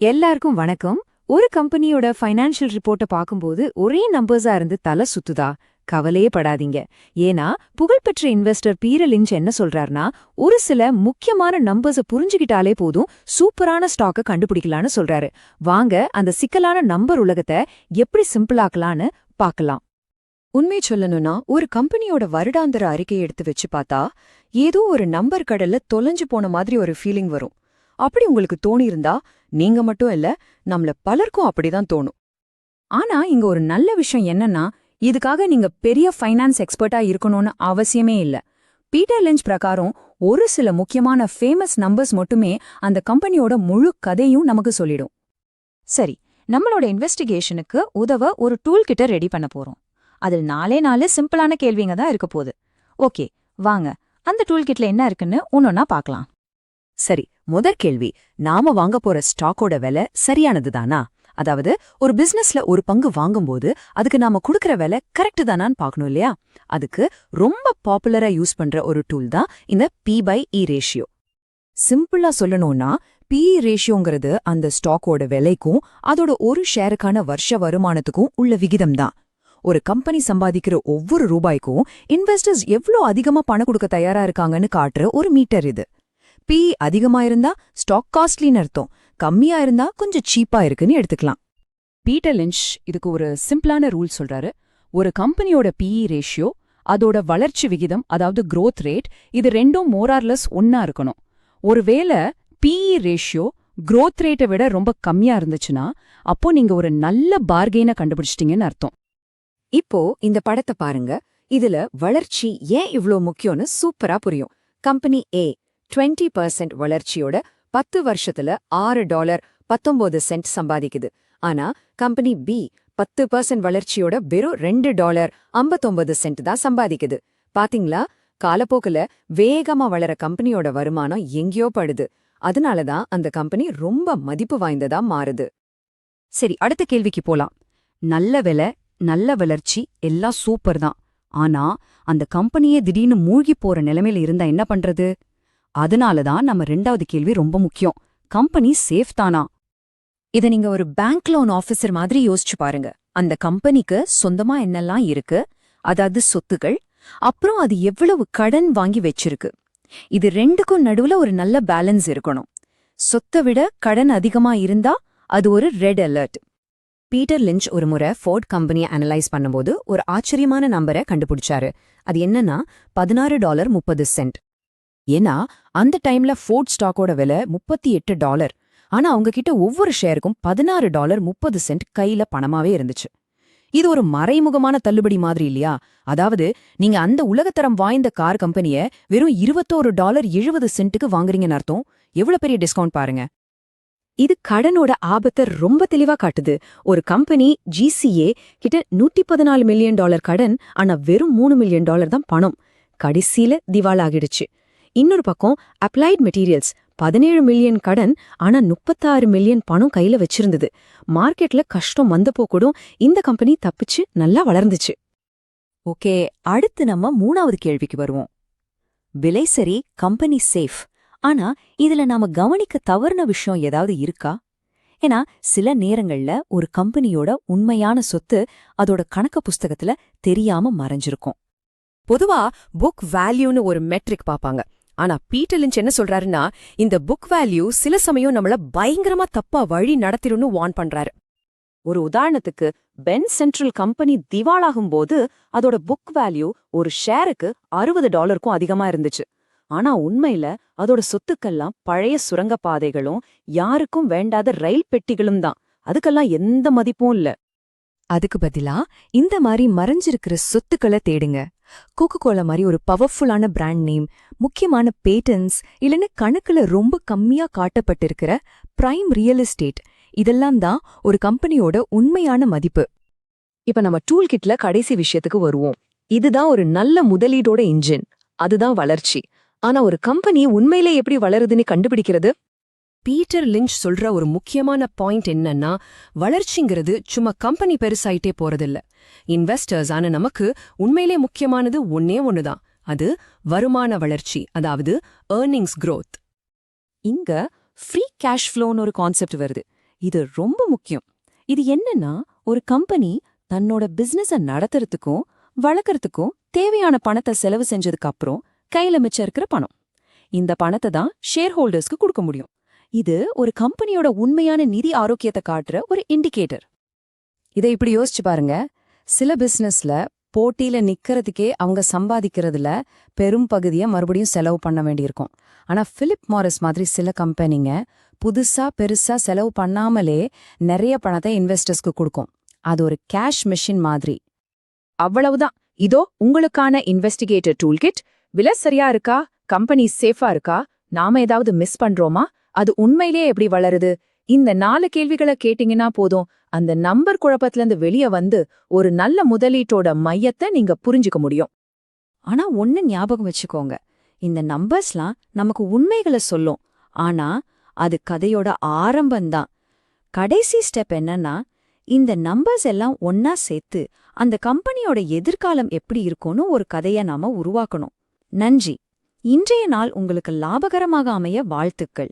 எல்லாருக்கும் வணக்கம். ஒரு கம்பெனியோட ஃபைனான்ஷியல் ரிப்போர்ட்டை பார்க்கும்போது ஒரே நம்பர்ஸா இருந்து தலை சுத்துதா? கவலையே படாதீங்க. ஏன்னா புகழ்பெற்ற இன்வெஸ்டர் பீர லிஞ்ச் என்ன சொல்றாருன்னா ஒரு சில முக்கியமான நம்பர்ஸை புரிஞ்சுக்கிட்டாலே போதும் சூப்பரான ஸ்டாக்கை கண்டுபிடிக்கலான்னு சொல்றாரு. வாங்க அந்த சிக்கலான நம்பர் உலகத்தை எப்படி சிம்பிளாக்கலான்னு பார்க்கலாம். உண்மை சொல்லணும்னா ஒரு கம்பெனியோட வருடாந்திர அறிக்கையை எடுத்து வச்சு பார்த்தா ஏதோ ஒரு நம்பர் கடல்ல தொலைஞ்சு போன மாதிரி ஒரு ஃபீலிங் வரும். அப்படி உங்களுக்கு தோணியிருந்தா நீங்க மட்டும் இல்ல நம்மள பலருக்கும் அப்படிதான் தோணும். ஆனா இங்க ஒரு நல்ல விஷயம் என்னன்னா இதுக்காக நீங்க பெரிய ஃபைனான்ஸ் எக்ஸ்பர்ட்டா இருக்கணும்னு அவசியமே இல்ல. பீட்டர் லெஞ்ச் பிரகாரம் ஒரு சில முக்கியமான ஃபேமஸ் நம்பர்ஸ் மட்டுமே அந்த கம்பெனியோட முழு கதையும் நமக்கு சொல்லிடும். சரி நம்மளோட இன்வெஸ்டிகேஷனுக்கு உதவ ஒரு டூல் கிட்ட ரெடி பண்ண போறோம். அதில் நாலே நாலு சிம்பிளான கேள்விங்க தான் இருக்க போகுது. ஓகே வாங்க அந்த டூல் கிட்ல என்ன இருக்குன்னு ஒன்னொன்னா பார்க்கலாம். சரி முதற் கேள்வி நாம வாங்க போற ஸ்டாக்கோட விலை சரியானதுதானா அதாவது ஒரு பிசினஸ்ல ஒரு பங்கு வாங்கும்போது அதுக்கு நாம கொடுக்கற விலை கரெக்ட் தானான்னு பார்க்கணும் இல்லையா? அதுக்கு ரொம்ப பாப்புலரா யூஸ் பண்ற ஒரு டூல் தான் இந்த பி பை இ ரேஷியோ சிம்பிளா சொல்லணும்னா பி ரேஷியோங்கிறது அந்த ஸ்டாக்கோட விலைக்கும் அதோட ஒரு ஷேருக்கான வருஷ வருமானத்துக்கும் உள்ள விகிதம் தான். ஒரு கம்பெனி சம்பாதிக்கிற ஒவ்வொரு ரூபாய்க்கும் இன்வெஸ்டர்ஸ் எவ்ளோ அதிகமா பணம் கொடுக்க தயாரா இருக்காங்கன்னு காட்டுற ஒரு மீட்டர் இது. பி அதிகமா இருந்தா ஸ்டாக் காஸ்ட்லின்னு அர்த்தம். கம்மியா இருந்தா கொஞ்சம் சீப்பா இருக்குன்னு எடுத்துக்கலாம். பீட்டர் லிஞ்ச் இதுக்கு ஒரு சிம்பிளான ரூல் சொல்றாரு. ஒரு கம்பெனியோட பிஇ ரேஷியோ அதோட வளர்ச்சி விகிதம் அதாவது growth ரேட் இது ரெண்டும் மோரார்லெஸ் ஒன்னா இருக்கணும். ஒருவேளை பிஇ ரேஷியோ growth ரேட்டை விட ரொம்ப கம்மியா இருந்துச்சுன்னா அப்போ நீங்க ஒரு நல்ல பார்கெயினை கண்டுபிடிச்சிட்டீங்கன்னு அர்த்தம். இப்போ இந்த படத்தை பாருங்க. இதுல வளர்ச்சி ஏன் இவ்ளோ முக்கியம்னு சூப்பரா புரியும். கம்பெனி ஏ 20% பர்சன்ட் வளர்ச்சியோட பத்து வருஷத்துல ஆறு டாலர் பத்தொன்பது சென்ட் சம்பாதிக்குது. ஆனா கம்பெனி பி பத்து பர்சன்ட் வளர்ச்சியோட வெறும் ரெண்டு டாலர் ஐம்பத்தொன்பது சென்ட் தான் சம்பாதிக்குது. பாத்தீங்களா? காலப்போக்குல வேகமா வளர கம்பெனியோட வருமானம் எங்கேயோ படுது. அதனாலதான் அந்த கம்பெனி ரொம்ப மதிப்பு வாய்ந்ததா மாறுது. சரி அடுத்த கேள்விக்கு போலாம். நல்ல விலை நல்ல வளர்ச்சி எல்லாம் சூப்பர் தான். ஆனா அந்த கம்பெனியே திடீர்னு மூழ்கி போற நிலைமையில இருந்தா என்ன பண்றது? அதனால தான் நம்ம ரெண்டாவது கேள்வி ரொம்ப முக்கியம். கம்பெனி சேஃப் தானா? இத நீங்க ஒரு பேங்க் லோன் ஆபீசர் மாதிரி யோசிச்சு பாருங்க. அந்த கம்பெனிக்கு சொந்தமா என்னெல்லாம் இருக்கு? அதாவது சொத்துகள் அப்புறம் அது எவ்வளவு கடன் வாங்கி வச்சிருக்கு? இது ரெண்டுக்கும் நடுவுல ஒரு நல்ல பேலன்ஸ் இருக்கணும். சொத்தை விட கடன் அதிகமா இருந்தா அது ஒரு ரெட் அலர்ட். பீட்டர் லிஞ்ச் ஒரு முறை ஃபோர்ட் கம்பெனியை அனலைஸ் பண்ணும்போது ஒரு ஆச்சரியமான நம்பரை கண்டுபிடிச்சாரு. அது என்னன்னா பதினாறு டாலர் முப்பது சென்ட். ஏன்னா அந்த டைம்ல ஃபோர்ட் ஸ்டாக்கோட விலை முப்பத்தி எட்டு டாலர். ஆனா அவங்க கிட்ட ஒவ்வொரு ஷேருக்கும் பதினாறு டாலர் முப்பது சென்ட் கையில பணமாவே இருந்துச்சு. இது ஒரு மறைமுகமான தள்ளுபடி மாதிரி இல்லையா? அதாவது நீங்க அந்த உலகத்தரம் வாய்ந்த கார் கம்பெனிய வெறும் இருபத்தோரு டாலர் எழுபது சென்ட்டுக்கு வாங்குறீங்கன்னு அர்த்தம்? எவ்வளவு பெரிய டிஸ்கவுண்ட் பாருங்க. இது கடனோட ஆபத்தை ரொம்ப தெளிவா காட்டுது. ஒரு கம்பெனி ஜிசிஏ கிட்ட நூத்தி பதினாலு மில்லியன் டாலர் கடன் ஆனா வெறும் மூணு மில்லியன் டாலர் தான் பணம். கடைசியில திவாலாகிடுச்சு. இன்னொரு பக்கம் அப்ளைட் மெட்டீரியல்ஸ் பதினேழு மில்லியன் கடன் ஆனா முப்பத்தாறு மில்லியன் பணம் கையில வச்சிருந்தது. மார்க்கெட்ல கஷ்டம் வந்தப்போ கூட இந்த கம்பெனி தப்பிச்சு நல்லா வளர்ந்துச்சு. ஓகே அடுத்து நம்ம மூணாவது கேள்விக்கு வருவோம். விலை சரி கம்பெனி சேஃப் ஆனா இதுல நாம கவனிக்க தவறுன விஷயம் ஏதாவது இருக்கா? ஏன்னா சில நேரங்கள்ல ஒரு கம்பெனியோட உண்மையான சொத்து அதோட கணக்கு புஸ்தகத்துல தெரியாம மறைஞ்சிருக்கும். பொதுவா புக் வேல்யூன்னு ஒரு மெட்ரிக் பாப்பாங்க ஆனா பீட்டர் லிஞ்ச் என்ன சொல்றாருன்னா இந்த புக் வேல்யூ சில சமயம் நம்மள பயங்கரமா தப்பா வழி நடத்திடும்னு வான் பண்றாரு. ஒரு உதாரணத்துக்கு பென் சென்ட்ரல் கம்பெனி திவாலாகும் போது அதோட புக் வேல்யூ ஒரு ஷேருக்கு அறுபது டாலருக்கும் அதிகமா இருந்துச்சு. ஆனா உண்மையில அதோட சொத்துக்கெல்லாம் பழைய சுரங்கப்பாதைகளும் யாருக்கும் வேண்டாத ரயில் பெட்டிகளும் தான். அதுக்கெல்லாம் எந்த மதிப்பும் இல்ல. அதுக்கு பதிலா இந்த மாதிரி மறைஞ்சிருக்கிற சொத்துக்களை தேடுங்க. கோகோ கோலா மாதிரி ஒரு பவர்ஃபுல்லான பிராண்ட் நேம் முக்கியமான பேட்டன்ஸ் இல்லைன்னு கணக்குல ரொம்ப கம்மியா காட்டப்பட்டிருக்கிற பிரைம் ரியல் எஸ்டேட் இதெல்லாம் தான் ஒரு கம்பெனியோட உண்மையான மதிப்பு. இப்ப நம்ம டூல் கிட்ல கடைசி விஷயத்துக்கு வருவோம். இதுதான் ஒரு நல்ல முதலீடோட இன்ஜின் அதுதான் வளர்ச்சி. ஆனா ஒரு கம்பெனி உண்மையிலே எப்படி வளருதுன்னு கண்டுபிடிக்கிறது? பீட்டர் லிஞ்ச் சொல்ற ஒரு முக்கியமான பாயிண்ட் என்னன்னா வளர்ச்சிங்கிறது சும்மா கம்பெனி பெருசாயிட்டே போறதில்ல. இன்வெஸ்டர்ஸ் ஆன நமக்கு உண்மையிலே முக்கியமானது ஒன்னே ஒண்ணுதான். அது வருமான வளர்ச்சி அதாவது ஏர்னிங்ஸ் க்ரோத் இங்க ஃப்ரீ கேஷ் ஃப்ளோன்னு ஒரு கான்செப்ட் வருது. இது ரொம்ப முக்கியம். இது என்னன்னா ஒரு கம்பெனி தன்னோட பிசினஸ நடத்துறதுக்கும் வளர்க்கறதுக்கும் தேவையான பணத்தை செலவு செஞ்சதுக்கு அப்புறம் கையில மிச்சம் இருக்கிற பணம். இந்த பணத்தை தான் ஷேர் ஹோல்டர்ஸ்க்கு கொடுக்க முடியும். இது ஒரு கம்பெனியோட உண்மையான நிதி ஆரோக்கியத்தை காட்டுற ஒரு இண்டிகேட்டர் இதை இப்படி யோசிச்சு பாருங்க. சில பிசினஸ்ல போட்டியில நிக்கிறதுக்கே அவங்க சம்பாதிக்கிறதுல பெரும் பகுதியை மறுபடியும் செலவு பண்ண வேண்டியிருக்கும். ஆனா பிலிப் மாரிஸ் மாதிரி சில கம்பெனிங்க புதுசா பெருசா செலவு பண்ணாமலே நிறைய பணத்தை இன்வெஸ்டர்ஸ்க்கு கொடுக்கும். அது ஒரு கேஷ் மெஷின் மாதிரி. அவ்வளவுதான். இதோ உங்களுக்கான இன்வெஸ்டிகேட்டர் டூல்கிட் விலை சரியா இருக்கா? கம்பெனி சேஃபா இருக்கா? நாம ஏதாவது மிஸ் பண்றோமா? அது உண்மையிலே எப்படி வளருது? இந்த நாலு கேள்விகளை கேட்டீங்கன்னா போதும். அந்த நம்பர் குழப்பத்துல இருந்து வெளியே வந்து ஒரு நல்ல முதலீட்டோட மையத்தை நீங்க புரிஞ்சுக்க முடியும். ஆனா ஒன்னு ஞாபகம் வச்சுக்கோங்க. இந்த நம்பர்ஸ்லாம் நமக்கு உண்மைகளை சொல்லும். ஆனா அது கதையோட ஆரம்பம்தான். கடைசி ஸ்டெப் என்னன்னா இந்த நம்பர்ஸ் எல்லாம் ஒன்னா சேர்த்து அந்த கம்பெனியோட எதிர்காலம் எப்படி இருக்கும்னு ஒரு கதையை நாம உருவாக்கணும். நன்றி. இன்றைய நாள் உங்களுக்கு லாபகரமாக அமைய வாழ்த்துக்கள்.